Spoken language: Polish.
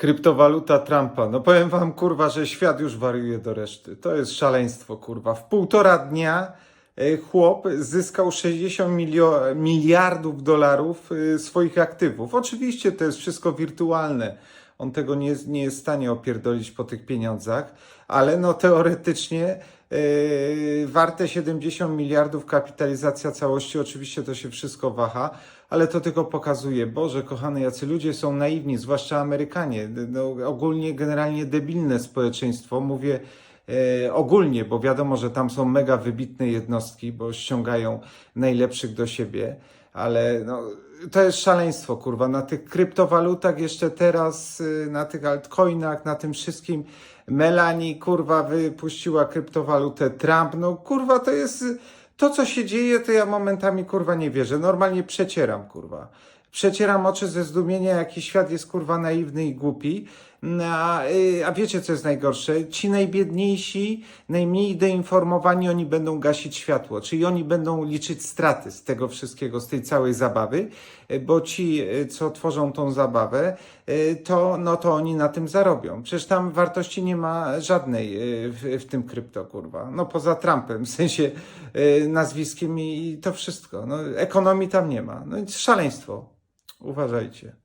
Kryptowaluta Trumpa. No powiem wam, kurwa, że świat już wariuje do reszty. To jest szaleństwo, kurwa. W półtora dnia e, chłop zyskał 60 milio- miliardów dolarów e, swoich aktywów. Oczywiście to jest wszystko wirtualne. On tego nie, nie jest w stanie opierdolić po tych pieniądzach, ale no teoretycznie warte 70 miliardów kapitalizacja całości. Oczywiście to się wszystko waha, ale to tylko pokazuje, Boże, kochane, jacy ludzie są naiwni, zwłaszcza Amerykanie. No, ogólnie, generalnie debilne społeczeństwo. Mówię ogólnie, bo wiadomo, że tam są mega wybitne jednostki, bo ściągają najlepszych do siebie, ale no, to jest szaleństwo, kurwa. Na tych kryptowalutach jeszcze teraz, y, na tych altcoinach, na tym wszystkim. Melanie, kurwa, wypuściła kryptowalutę Trump. No, kurwa, to jest to, co się dzieje, to ja momentami, kurwa, nie wierzę. Normalnie przecieram, kurwa. Przecieram oczy ze zdumienia, jaki świat jest, kurwa, naiwny i głupi. A, y, a wiecie, co jest najgorsze? Ci najbiedniejsi, najmniej doinformowani, oni będą gasić światło, czyli oni będą liczyć straty z tego wszystkiego, z tej całej zabawy, y, bo ci, y, co tworzą tą zabawę, to, no to oni na tym zarobią. Przecież tam wartości nie ma żadnej w, w tym krypto, kurwa. No poza Trumpem, w sensie nazwiskiem i, i to wszystko. No, ekonomii tam nie ma. No szaleństwo. Uważajcie.